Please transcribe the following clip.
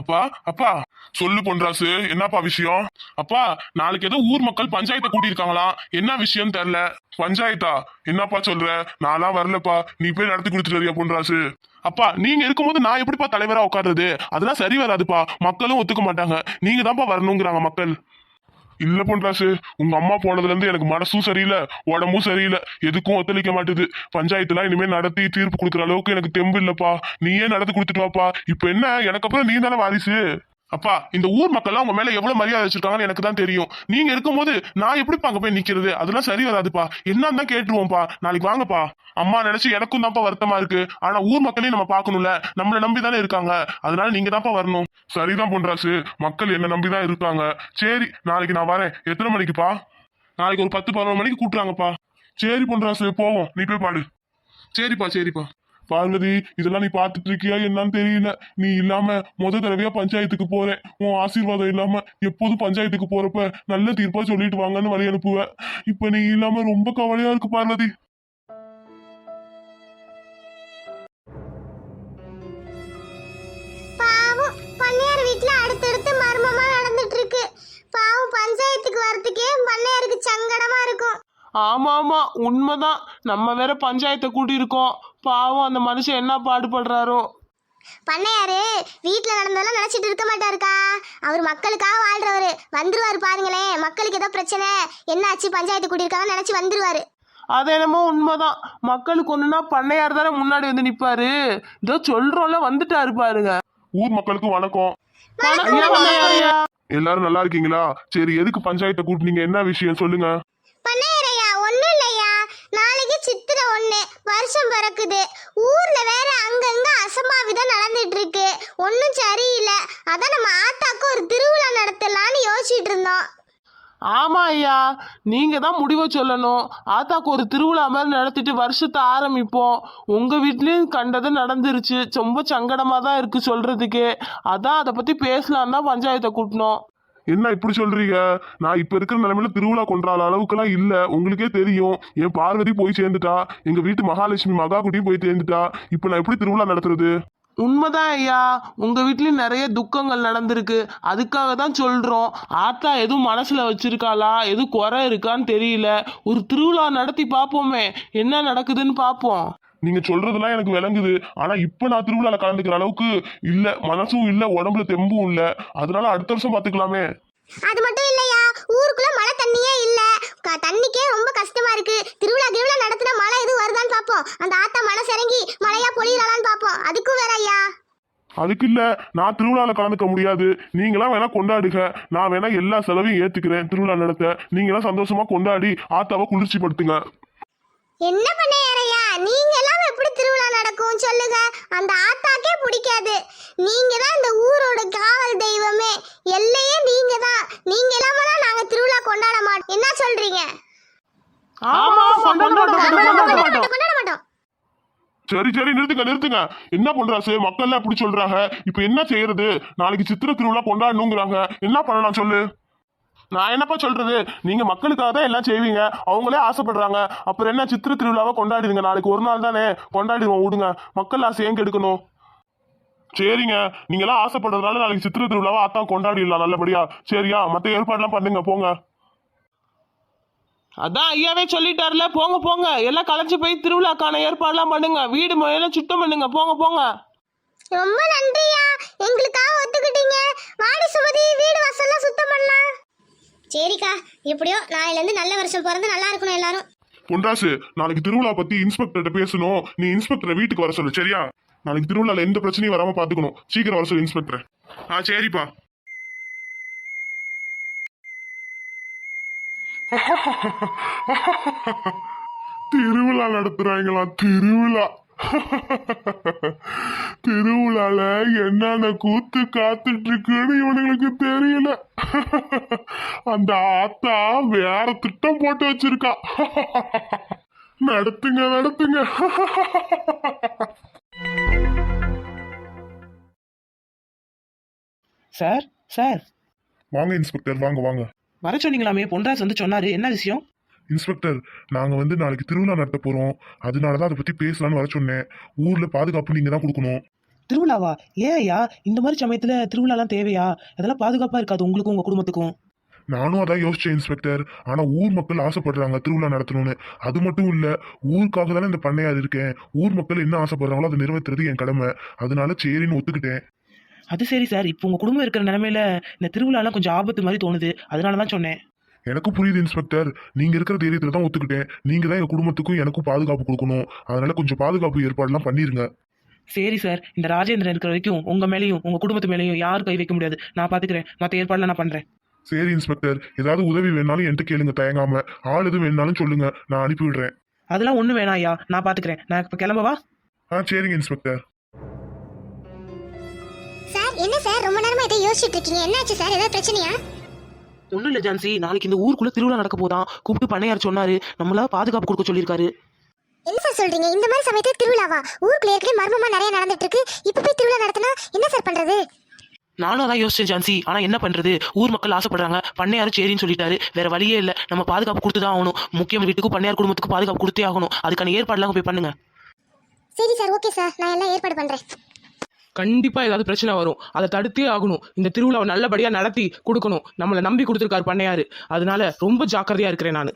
அப்பா அப்பா. சொல்லு பொன்ராசு என்னப்பா விஷயம்? அப்பா நாளைக்கு ஏதோ ஊர் மக்கள் பஞ்சாயத்தை கூட்டியிருக்காங்களாம் என்ன விஷயம் தெரியல பஞ்சாயத்தா? என்னப்பா சொல்ற? நான்லாம் வரலப்பா. நீ போய் நடத்தி கொடுத்துட்டு வரியா பொன்ராசு? அப்பா நீங்க இருக்கும்போது நான் எப்படிப்பா தலைவரா உட்காருறது? அதெல்லாம் சரி வராதுப்பா. மக்களும் ஒத்துக்க மாட்டாங்க. நீங்க தான்ப்பா வரணுங்கிறாங்க மக்கள். இல்ல பொன்ராசு உங்க அம்மா போனதுல இருந்து எனக்கு மனசும் சரியில்லை உடம்பும் சரியில்லை. எதுக்கும் ஒத்துழைக்க மாட்டுது. பஞ்சாயத்துலாம் இனிமே நடத்தி தீர்ப்பு கொடுக்குற அளவுக்கு எனக்கு தெம்பு இல்லப்பா. நீயே நடத்தி கொடுத்துட்டு வாப்பா. இப்ப என்ன? எனக்கு அப்புறம் நீ தானே வாரிசு. அப்பா இந்த ஊர் மக்கள்லாம் உங்க மேல எவ்வளவு மரியாதை வச்சிருக்காங்கன்னு எனக்கு தான் தெரியும். நீங்க இருக்கும்போது நான் எப்படிப்பா அங்க போய் நிக்கிறது? அதெல்லாம் சரி வராதுப்பா. என்னன்னு தான் கேட்டுருவோம்ப்பா. நாளைக்கு வாங்கப்பா. அம்மா நினைச்சு எனக்கும் தான்ப்பா வருத்தமா இருக்கு. ஆனா ஊர் மக்களையும் நம்ம பாக்கணும்ல நம்மளை நம்பி தானே இருக்காங்க. அதனால நீங்க தான்ப்பா வரணும். சரிதான் பொன்ராசு மக்கள் என்ன நம்பி தான் இருக்காங்க. சரி நாளைக்கு நான் வரேன். எத்தனை மணிக்குப்பா? நாளைக்கு ஒரு பத்து பதினொரு மணிக்கு கூட்டுறாங்கப்பா. சரி பொன்ராசு போவோம். நீ போய் பாடு. சரிப்பா சரிப்பா. பார்வதி இதெல்லாம் நீ பார்த்துட்டு இருக்கியா என்னன்னு தெரியல. நீ இல்லாம முத தடவையா பஞ்சாயத்துக்கு போறேன். உன் ஆசீர்வாதம் இல்லாம எப்போதும் பஞ்சாயத்துக்கு போறப்ப நல்ல தீர்ப்பா சொல்லிட்டு வாங்கன்னு வழி அனுப்புவ. இப்ப நீ இல்லாம ரொம்ப கவலையா இருக்கு பார்வதி. பாவம் பண்ணையார் வீட்ல அடுத்தடுத்து மர்மமா நடந்துட்டு இருக்கு பாவம் பஞ்சாயத்துக்கு வரதுக்கே பண்ணையாருக்கு சங்கடமா இருக்கும். ஆமா ஆமா உண்மைதான். நம்ம வேற பஞ்சாயத்தை கூட்டியிருக்கோம். பாவம் அந்த மனுஷன் என்ன பாடுபடுறாரோ. பண்ணையாரு வீட்ல நடந்ததெல்லாம் நினைச்சிட்டு இருக்க மாட்டாருக்கா. அவர் மக்களுக்காக வாழ்றவரு. வந்துருவாரு பாருங்களேன். மக்களுக்கு ஏதோ பிரச்சனை. என்னாச்சு பஞ்சாயத்து கூட்டியிருக்காங்க நினைச்சு வந்துருவாரு. அது என்னமோ உண்மைதான். மக்களுக்கு ஒண்ணுனா பண்ணையார் தானே முன்னாடி வந்து நிப்பாரு. இதோ சொல்றோம்ல வந்துட்டாரு பாருங்க. ஊர் மக்களுக்கு வணக்கம் ஐயா. எல்லாரும் நல்லா இருக்கீங்களா? சரி எதுக்கு பஞ்சாயத்தை கூட்டினீங்க? என்ன விஷயம்? சொல்லுங்க பண்ணையாரையா ஒண்ணும் இல்லையா நாளைக்கு சித்திரை ஒண்ணு வருஷம் பிறக்குது. ஊர்ல வேற அங்கங்க அசம்பாவிதம் நடந்துட்டு இருக்கு ஒன்னும் சரியில்லை. அதான் நம்ம ஆத்தாக்கு ஒரு திருவிழா நடத்தலாம்னு யோசிச்சுட்டு இருந்தோம். ஆமா ஐயா நீங்க தான் முடிவை சொல்லணும். ஆத்தாக்கு ஒரு திருவிழா மாதிரி நடத்திட்டு வருஷத்தை ஆரம்பிப்போம். உங்க வீட்லயும் கண்டது நடந்துருச்சு. ரொம்ப சங்கடமா தான் இருக்கு சொல்றதுக்கு. அதான் அதை பத்தி பேசலாம் தான் பஞ்சாயத்தை கூட்டினோம். என்ன இப்படி சொல்றீங்க? நான் இப்ப இருக்கிற நிலைமையில திருவிழா கொண்டாட அளவுக்குலாம் இல்ல. உங்களுக்கே தெரியும். என் பார்வதி போய் சேர்ந்துட்டா. எங்க வீட்டு மகாலட்சுமி மகா குட்டியும் போய் சேர்ந்துட்டா. இப்ப நான் எப்படி திருவிழா நடத்துறது? உண்மைதான் ஐயா. உங்க வீட்லயும் நிறைய துக்கங்கள் நடந்திருக்கு. அதுக்காக தான் சொல்றோம். ஆத்தா எதுவும் மனசுல வச்சிருக்காளா? எதுவும் குறை இருக்கான்னு தெரியல. ஒரு திருவிழா நடத்தி பார்ப்போமே. என்ன நடக்குதுன்னு பார்ப்போம். நீங்க சொல்றதெல்லாம் எனக்கு விளங்குது. ஆனா இப்ப நான் திருவிழால கலந்துக்கிற அளவுக்கு இல்ல. மனசும் இல்ல உடம்புல தெம்பும் இல்ல. அதனால அடுத்த வருஷம் பாத்துக்கலாமே. அது மட்டும் இல்லையா? ஊருக்குள்ள மழை தண்ணியே இல்ல. தண்ணிக்கே ரொம்ப கஷ்டமா இருக்கு. திருவிழா திருவிழா நடத்துனா மழை எதுவும் வருதான்னு பாப்போம். அந்த ஆத்தா மனசு இறங்கி மழையா பொழியலான்னு பாப்போம். அதுக்கும் வேற ஐயா. அதுக்கு இல்ல. நான் திருவிழால கலந்துக்க முடியாது. நீங்களாம் வேணா கொண்டாடுங்க. நான் வேணா எல்லா செலவையும் ஏத்துக்கிறேன் திருவிழா நடத்த. நீங்களாம் சந்தோஷமா கொண்டாடி ஆத்தாவை குளிர்ச்சி படுத்துங்க என்ன பண்ண நீங்க எல்லாம் எப்படி திருவிழா நடக்கும் சொல்லுங்க? அந்த ஆத்தாக்கே பிடிக்காது. நீங்க தான் இந்த ஊரோட காவல் தெய்வமே. எல்லையே நீங்க தான் நீங்க இல்லாமலாம் நாங்க திருவிழா கொண்டாட மாட்டோம். என்ன சொல்றீங்க? ஆமா கொண்டாட மாட்டோம் சரி சரி நிறுத்துங்க நிறுத்துங்க. என்ன பண்றாசு? மக்கள் எல்லாம் இப்படி சொல்றாங்க? இப்ப என்ன செய்யறது? நாளைக்கு சித்திர திருவிழா கொண்டாடணுங்கிறாங்க. என்ன பண்ணலாம் சொல்லு? நான் என்னப்பா சொல்றது? நீங்க மக்களுக்காக தான் எல்லாம் செய்வீங்க. அவங்களே ஆசைப்படுறாங்க. அப்புறம் என்ன சித்திர திருவிழாவை கொண்டாடிடுங்க நாளைக்கு ஒரு நாள் தானே? கொண்டாடிடுவோம் விடுங்க. மக்கள் ஆசை ஏன் கெடுக்கணும்? சரிங்க. நீங்க எல்லாம் ஆசைப்படுறதுனால நாளைக்கு சித்திர திருவிழாவை ஆத்தா கொண்டாடிடலாம் நல்லபடியா. சரியா? மத்த ஏற்பாடுலாம் பண்ணுங்க. போங்க. அதான் ஐயாவே சொல்லிட்டாருல. போங்க போங்க. எல்லாம் கலைஞ்சு போய் திருவிழாக்கான ஏற்பாடுலாம் பண்ணுங்க. வீடு முறையெல்லாம் சுத்தம் பண்ணுங்க. போங்க போங்க. ரொம்ப நன்றியா. எங்களுக்காக ஒத்துக்கிட்டீங்க வாடி சுமதி வீடு வாசல்லாம் சுத்தம் பண்ணலாம் சரிக்கா எப்படியோ நாளையிலேருந்து நல்ல வருஷம் பிறந்து நல்லா இருக்கணும் எல்லாரும். பொண்டாசு நாளைக்கு திருவிழா பத்தி இன்ஸ்பெக்டர்கிட்ட பேசணும். நீ இன்ஸ்பெக்டரை வீட்டுக்கு வர சொல்லு சரியா? நாளைக்கு திருவிழால எந்த பிரச்சனையும் வராம பாத்துக்கணும் சீக்கிரம் வர சொல்லு இன்ஸ்பெக்டர். ஆ சரிப்பா. திருவிழா நடத்துறாங்களா திருவிழா. திருவிழால என்னென்ன கூத்து காத்துட்டு இருக்குன்னு இவனுங்களுக்கு தெரியல. அந்த ஆத்தா வேற திட்டம் போட்டு வச்சிருக்கா. நடத்துங்க நடத்துங்க. Sir sir. வாங்க இன்ஸ்பெக்டர் வாங்க வாங்க. வர சொன்னீங்களாமே பொன்ராஜ் வந்து சொன்னாரு. என்ன விஷயம்? இன்ஸ்பெக்டர் நாங்க வந்து நாளைக்கு திருவிழா நடத்த போறோம். அதனாலதான் அதை பத்தி பேசலாம்னு வர சொன்னேன். ஊர்ல பாதுகாப்பு நீங்க தான் கொடுக்கணும். திருவிழாவா? ஏன் ஐயா? இந்த மாதிரி சமயத்துல திருவிழாலாம் தேவையா? அதெல்லாம் பாதுகாப்பா இருக்காது உங்களுக்கும் உங்க குடும்பத்துக்கும். நானும் அதான் யோசிச்சேன் இன்ஸ்பெக்டர். ஆனா ஊர் மக்கள் ஆசைப்படுறாங்க திருவிழா நடத்தணும்னு. அது மட்டும் இல்ல ஊருக்காக தானே இந்த பண்ணையார் இருக்கேன். ஊர் மக்கள் என்ன ஆசைப்படுறாங்களோ அதை நிறைவேற்றுறது என் கடமை. அதனால சரின்னு ஒத்துக்கிட்டேன். அது சரி சார். இப்போ உங்க குடும்பம் இருக்கிற நிலைமையில இந்த திருவிழாலாம் கொஞ்சம் ஆபத்து மாதிரி தோணுது. அதனால தான் சொன்னேன். எனக்கு புரியுது இன்ஸ்பெக்டர். நீங்க இருக்கிற தைரியத்துல தான் ஒத்துக்கிட்டேன். நீங்க தான் எங்க குடும்பத்துக்கும் எனக்கும் பாதுகாப்பு கொடுக்கணும். அதனால கொஞ்சம் பாதுகாப்பு ஏற்பாடுலாம் பண்ணிருங்க. சரி சார். இந்த ராஜேந்திரன் இருக்கிற வரைக்கும் உங்க மேலேயும் உங்க குடும்பத்து மேலேயும் யாரும் கை வைக்க முடியாது. நான் பாத்துக்கிறேன். மற்ற ஏற்பாடுலாம் நான் பண்றேன். சரி இன்ஸ்பெக்டர் ஏதாவது உதவி வேணாலும் என்கிட்ட கேளுங்க தயங்காம. ஆள் எதுவும் வேணாலும் சொல்லுங்க. நான் அனுப்பி விடுறேன் அதெல்லாம் ஒன்றும் வேணாம் ஐயா. நான் பாத்துக்கிறேன். நான் இப்போ கிளம்பவா ஆ சரிங்க இன்ஸ்பெக்டர் சார் என்ன சார்? ரொம்ப நேரமா இதை யோசிச்சுட்டு இருக்கீங்க. என்னாச்சு சார்? ஏதாவது பிரச்சனையா? ஒன்றும் இல்லை ஜான்சி. நாளைக்கு இந்த ஊருக்குள்ள திருவிழா நடக்க போதான். கூப்பிட்டு பண்ணையார் சொன்னாரு. நம்மளா பாதுகாப்பு கொடுக்க சொல்லியிருக்காரு. என்ன சார் சொல்றீங்க? இந்த மாதிரி சமயத்துல திருவிழாவா? ஊருக்குள்ள ஏற்கனவே மர்மமா நிறைய நடந்துட்டு இருக்கு. இப்ப போய் திருவிழா நடத்தினா என்ன சார் பண்றது? நானும் அதான் யோசிச்சேன் ஜான்சி. ஆனா என்ன பண்றது? ஊர் மக்கள் ஆசைப்படுறாங்க. பண்ணையாரும் சரின்னு சொல்லிட்டாரு. வேற வழியே இல்லை. நம்ம பாதுகாப்பு கொடுத்து தான் ஆகணும். முக்கியம் வீட்டுக்கும் பண்ணையார் குடும்பத்துக்கும் பாதுகாப்பு கொடுத்தே ஆகணும். அதுக்கான ஏற்பாடுலாம் போய் பண்ணுங்க. சரி சார் ஓகே சார். நான் எல்லாம் ஏற்பாடு பண்றேன். கண்டிப்பா ஏதாவது பிரச்சனை வரும். அதை தடுத்தே ஆகணும். இந்த திருவிழாவை நல்லபடியா நடத்தி கொடுக்கணும். நம்மளை நம்பி கொடுத்துருக்காரு பண்ணையாரு. அதனால ரொம்ப ஜாக்கிரதையா இருக்கிறேன் நான்.